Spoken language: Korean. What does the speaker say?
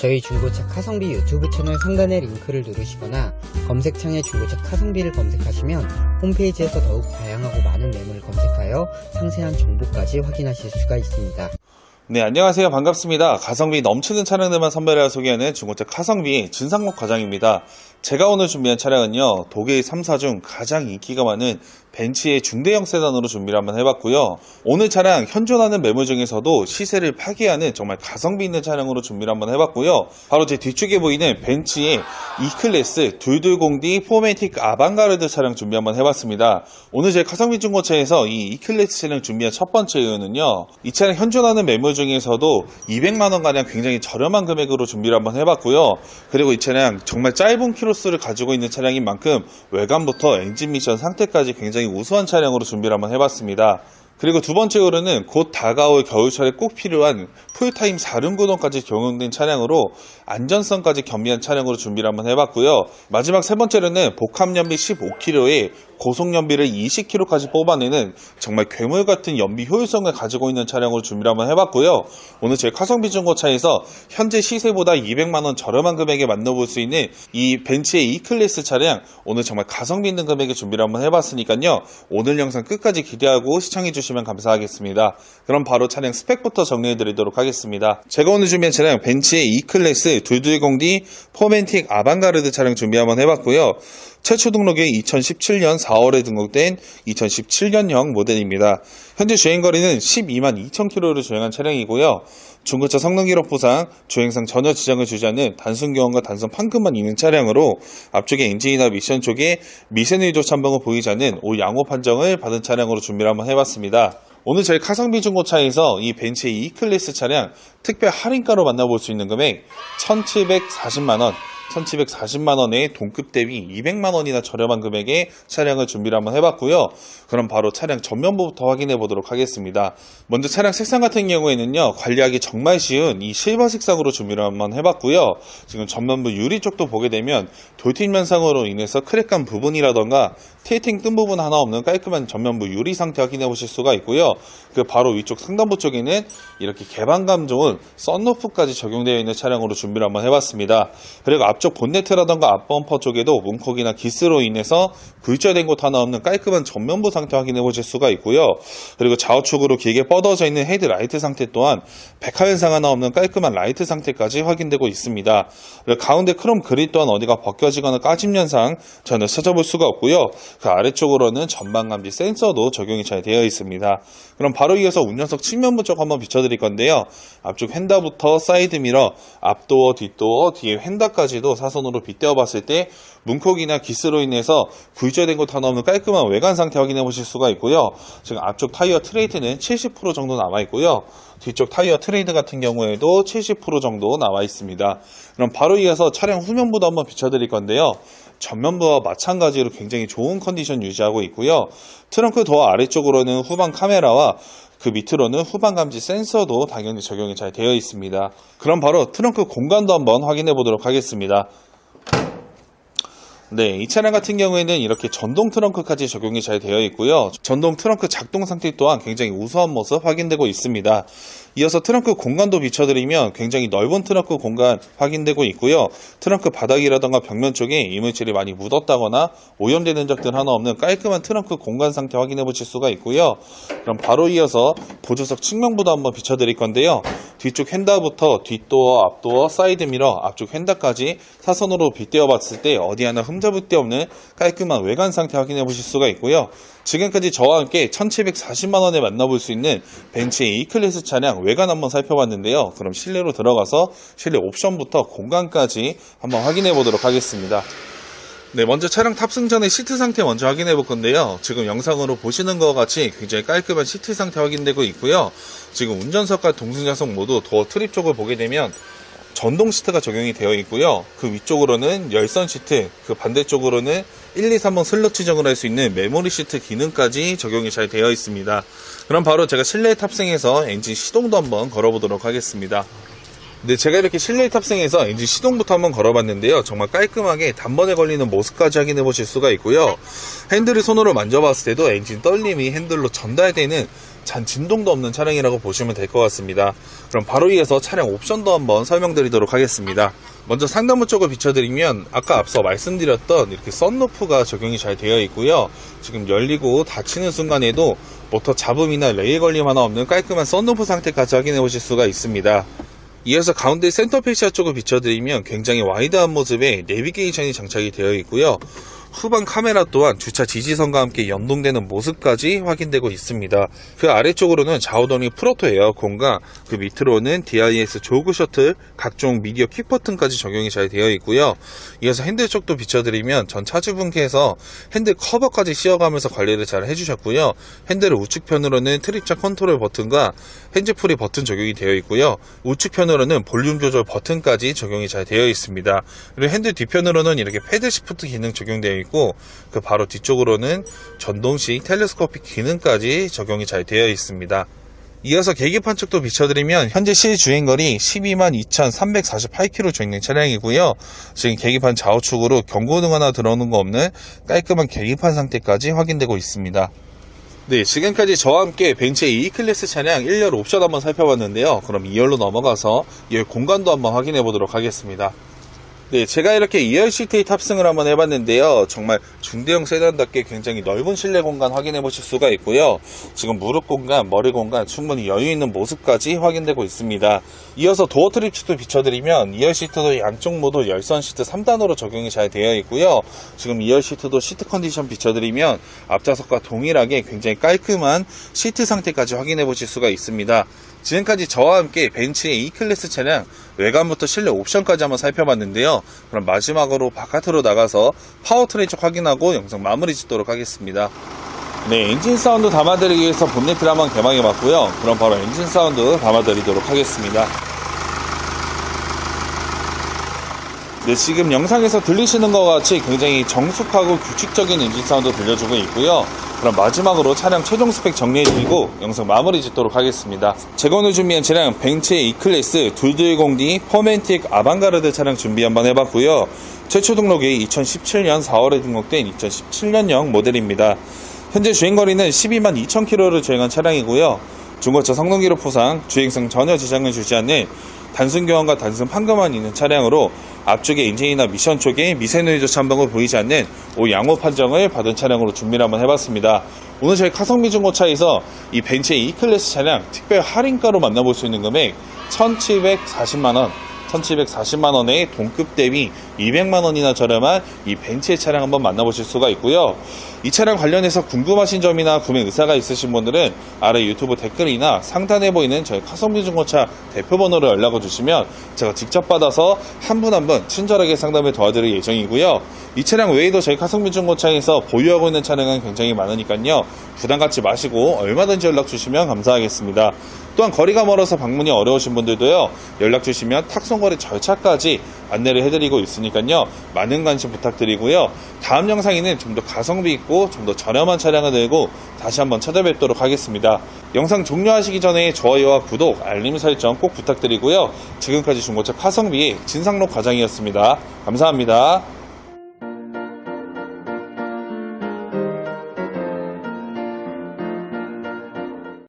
저희 중고차 카성비 유튜브 채널 상단의 링크를 누르시거나 검색창에 중고차 카성비를 검색하시면 홈페이지에서 더욱 다양하고 많은 매물을 검색하여 상세한 정보까지 확인하실 수가 있습니다. 네, 안녕하세요. 반갑습니다. 가성비 넘치는 차량들만 선별하여 소개하는 중고차 카성비 진상록 과장입니다. 제가 오늘 준비한 차량은요, 독일 3사 중 가장 인기가 많은 벤츠의 중대형 세단으로 준비를 한번 해봤고요. 오늘 차량 현존하는 매물 중에서도 시세를 파괴하는 정말 가성비 있는 차량으로 준비를 한번 해봤고요. 바로 제 뒤쪽에 보이는 벤츠의 E클래스 220D 포매틱 아방가르드 차량 준비 한번 해봤습니다. 오늘 제 가성비 중고차에서 이 E클래스 차량 준비한 첫 번째 이유는요. 이 차량 현존하는 매물 중에서도 200만원가량 굉장히 저렴한 금액으로 준비를 한번 해봤고요. 그리고 이 차량 정말 짧은 키로 수를 가지고 있는 차량인 만큼 외관부터 엔진 미션 상태까지 굉장히 우수한 차량으로 준비를 한번 해봤습니다. 그리고 두 번째로는 곧 다가올 겨울철에 꼭 필요한 풀타임 4륜 구동까지 적용된 차량으로 안전성까지 겸비한 차량으로 준비를 한번 해봤고요. 마지막 세 번째로는 복합연비 15km에 고속연비를 20km까지 뽑아내는 정말 괴물 같은 연비 효율성을 가지고 있는 차량으로 준비를 한번 해봤고요. 오늘 제 카성비 중고차에서 현재 시세보다 200만원 저렴한 금액에 만나볼 수 있는 이 벤츠의 E클래스 차량 오늘 정말 가성비 있는 금액에 준비를 한번 해봤으니까요. 오늘 영상 끝까지 기대하고 시청해주시면 감사하겠습니다. 그럼 바로 차량 스펙부터 정리해드리도록 하겠습니다. 제가 오늘 준비한 차량 벤츠의 E클래스 220D 포맨틱 아방가르드 차량 준비 한번 해봤고요. 최초 등록이 2017년 4월에 등록된 2017년형 모델입니다. 현재 주행거리는 12만 2,000km를 주행한 차량이고요. 중고차 성능 기록 보상, 주행상 전혀 지장을 주지 않는 단순 교환과 단순 판금만 있는 차량으로 앞쪽에 엔진이나 미션 쪽에 미세 누이조 참방을 보이지 않는 올 양호 판정을 받은 차량으로 준비를 한번 해봤습니다. 오늘 저희 카성비 중고차에서 이 벤츠의 E클래스 차량 특별 할인가로 만나볼 수 있는 금액 1,740만원 1,740만 원에 동급 대비 200만 원이나 저렴한 금액의 차량을 준비를 한번 해봤고요. 그럼 바로 차량 전면부부터 확인해 보도록 하겠습니다. 먼저 차량 색상 같은 경우에는요, 관리하기 정말 쉬운 이 실버 색상으로 준비를 한번 해봤고요. 지금 전면부 유리 쪽도 보게 되면 돌팀 현상으로 인해서 크랙간 부분이라던가 테이팅 뜬 부분 하나 없는 깔끔한 전면부 유리 상태 확인해 보실 수가 있고요. 그 바로 위쪽 상단부 쪽에는 이렇게 개방감 좋은 썬루프까지 적용되어 있는 차량으로 준비를 한번 해봤습니다. 그리고 앞쪽 본네트라던가 앞범퍼 쪽에도 문콕이나 기스로 인해서 굴절된 곳 하나 없는 깔끔한 전면부 상태 확인해 보실 수가 있고요. 그리고 좌우측으로 길게 뻗어져 있는 헤드라이트 상태 또한 백화 현상 하나 없는 깔끔한 라이트 상태까지 확인되고 있습니다. 가운데 크롬 그릴 또한 어디가 벗겨지거나 까짐 현상 전혀 찾아볼 수가 없고요. 그 아래쪽으로는 전방 감지 센서도 적용이 잘 되어 있습니다. 그럼 바로 이어서 운전석 측면부 쪽 한번 비춰드릴 건데요. 앞쪽 휀다부터 사이드미러, 앞도어, 뒷도어, 뒤에 휀다까지도 사선으로 빗대어 봤을 때 문콕이나 기스로 인해서 굴절된 곳 하나 없는 깔끔한 외관 상태 확인해 보실 수가 있고요. 지금 앞쪽 타이어 트레이트는 70% 정도 남아 있고요. 뒤쪽 타이어 트레이드 같은 경우에도 70% 정도 나와 있습니다. 그럼 바로 이어서 차량 후면부도 한번 비춰드릴 건데요. 전면부와 마찬가지로 굉장히 좋은 컨디션 유지하고 있고요. 트렁크 도어 아래쪽으로는 후방 카메라와 그 밑으로는 후방 감지 센서도 당연히 적용이 잘 되어 있습니다. 그럼 바로 트렁크 공간도 한번 확인해 보도록 하겠습니다. 네, 이 차량 같은 경우에는 이렇게 전동 트렁크까지 적용이 잘 되어 있고요. 전동 트렁크 작동 상태 또한 굉장히 우수한 모습 확인되고 있습니다. 이어서 트렁크 공간도 비춰드리면 굉장히 넓은 트렁크 공간 확인되고 있고요. 트렁크 바닥이라던가 벽면 쪽에 이물질이 많이 묻었다거나 오염되는 적들 하나 없는 깔끔한 트렁크 공간 상태 확인해 보실 수가 있고요. 그럼 바로 이어서 보조석 측면부도 한번 비춰드릴 건데요. 뒤쪽 핸다부터 뒷도어, 앞도어, 사이드미러, 앞쪽 핸다까지 사선으로 빗대어 봤을 때 어디 하나 흠잡을 데 없는 깔끔한 외관 상태 확인해 보실 수가 있고요. 지금까지 저와 함께 1740만원에 만나볼 수 있는 벤츠의 E클래스 차량 외관 한번 살펴봤는데요. 그럼 실내로 들어가서 실내 옵션부터 공간까지 한번 확인해 보도록 하겠습니다. 네, 먼저 차량 탑승 전에 시트 상태 먼저 확인해 볼 건데요. 지금 영상으로 보시는 것 같이 굉장히 깔끔한 시트 상태 확인되고 있고요. 지금 운전석과 동승자석 모두 도어 트립 쪽을 보게 되면 전동 시트가 적용이 되어 있고요. 그 위쪽으로는 열선 시트, 그 반대쪽으로는 1, 2, 3번 슬롯 지정을 할 수 있는 메모리 시트 기능까지 적용이 잘 되어 있습니다. 그럼 바로 제가 실내에 탑승해서 엔진 시동도 한번 걸어보도록 하겠습니다. 네, 제가 이렇게 실내에 탑승해서 엔진 시동부터 한번 걸어봤는데요. 정말 깔끔하게 단번에 걸리는 모습까지 확인해 보실 수가 있고요. 핸들을 손으로 만져봤을 때도 엔진 떨림이 핸들로 전달되는 잔 진동도 없는 차량이라고 보시면 될 것 같습니다. 그럼 바로 이어서 차량 옵션도 한번 설명드리도록 하겠습니다. 먼저 상단부 쪽을 비춰드리면 아까 앞서 말씀드렸던 이렇게 썬루프가 적용이 잘 되어 있고요. 지금 열리고 닫히는 순간에도 모터 잡음이나 레일 걸림 하나 없는 깔끔한 썬루프 상태까지 확인해 보실 수가 있습니다. 이어서 가운데 센터 페시아 쪽을 비춰드리면 굉장히 와이드한 모습의 내비게이션이 장착이 되어 있고요. 후방 카메라 또한 주차 지지선과 함께 연동되는 모습까지 확인되고 있습니다. 그 아래쪽으로는 좌우동이 프로토 에어컨과 그 밑으로는 DIS 조그 셔틀, 각종 미디어 킥 버튼까지 적용이 잘 되어 있고요. 이어서 핸들 쪽도 비춰드리면 전 차주 분께서 핸들 커버까지 씌워가면서 관리를 잘 해주셨고요. 핸들 우측편으로는 트립차 컨트롤 버튼과 핸즈프리 버튼 적용이 되어 있고요. 우측편으로는 볼륨 조절 버튼까지 적용이 잘 되어 있습니다. 그리고 핸들 뒤편으로는 이렇게 패드 시프트 기능 적용되어 있고 그 바로 뒤쪽으로는 전동식 텔레스코픽 기능까지 적용이 잘 되어 있습니다. 이어서 계기판 쪽도 비춰드리면 현재 실주행거리 12만 2,348km 주행된 차량이고요. 지금 계기판 좌우측으로 경고등 하나 들어오는 거 없는 깔끔한 계기판 상태까지 확인되고 있습니다. 네, 지금까지 저와 함께 벤츠의 E클래스 차량 1열 옵션 한번 살펴봤는데요. 그럼 2열로 넘어가서 2열 공간도 한번 확인해 보도록 하겠습니다. 네, 제가 이렇게 2열 시트에 탑승을 한번 해봤는데요. 정말 중대형 세단답게 굉장히 넓은 실내 공간 확인해 보실 수가 있고요. 지금 무릎 공간, 머리 공간 충분히 여유 있는 모습까지 확인되고 있습니다. 이어서 도어 트립치도 비춰드리면 2열 시트도 양쪽 모두 열선 시트 3단으로 적용이 잘 되어 있고요. 지금 2열 시트도 시트 컨디션 비춰드리면 앞좌석과 동일하게 굉장히 깔끔한 시트 상태까지 확인해 보실 수가 있습니다. 지금까지 저와 함께 벤츠의 E클래스 차량 외관부터 실내 옵션까지 한번 살펴봤는데요. 그럼 마지막으로 바깥으로 나가서 파워트레인 쪽 확인하고 영상 마무리 짓도록 하겠습니다. 네, 엔진 사운드 담아드리기 위해서 본네트를 한번 개방해 봤고요. 그럼 바로 엔진 사운드 담아드리도록 하겠습니다. 네, 지금 영상에서 들리시는 것 같이 굉장히 정숙하고 규칙적인 엔진 사운드 들려주고 있고요. 그럼 마지막으로 차량 최종 스펙 정리해드리고 영상 마무리 짓도록 하겠습니다. 오늘 준비한 차량 벤츠의 E클래스 2210D 포맨틱 아방가르드 차량 준비 한번 해봤고요. 최초 등록이 2017년 4월에 등록된 2017년형 모델입니다. 현재 주행거리는 12만 2천 km를 주행한 차량이고요. 중고차 성능 기록 포상, 주행성 전혀 지장을 주지 않는 단순 교환과 단순 판금만 있는 차량으로 앞쪽에 엔진이나 미션 쪽에 미세노이즈 참동을 보이지 않는 오 양호 판정을 받은 차량으로 준비를 한번 해봤습니다. 오늘 저희 카성비 중고차에서 이 벤츠의 E클래스 차량 특별 할인가로 만나볼 수 있는 금액 1740만원 1740만원에 동급 대비 200만원이나 저렴한 이 벤츠의 차량 한번 만나보실 수가 있고요. 이 차량 관련해서 궁금하신 점이나 구매 의사가 있으신 분들은 아래 유튜브 댓글이나 상단에 보이는 저희 카성비 중고차 대표번호로 연락을 주시면 제가 직접 받아서 한 분 한분 친절하게 상담을 도와드릴 예정이고요. 이 차량 외에도 저희 카성비 중고차에서 보유하고 있는 차량은 굉장히 많으니까요. 부담 갖지 마시고 얼마든지 연락 주시면 감사하겠습니다. 또한 거리가 멀어서 방문이 어려우신 분들도요 연락 주시면 탁송거래 절차까지 안내를 해드리고 있으니까요 많은 관심 부탁드리고요. 다음 영상에는 좀 더 가성비 있고 좀 더 저렴한 차량을 들고 다시 한번 찾아뵙도록 하겠습니다. 영상 종료하시기 전에 좋아요와 구독 알림 설정 꼭 부탁드리고요. 지금까지 중고차 카성비의 진상록 과장이었습니다. 감사합니다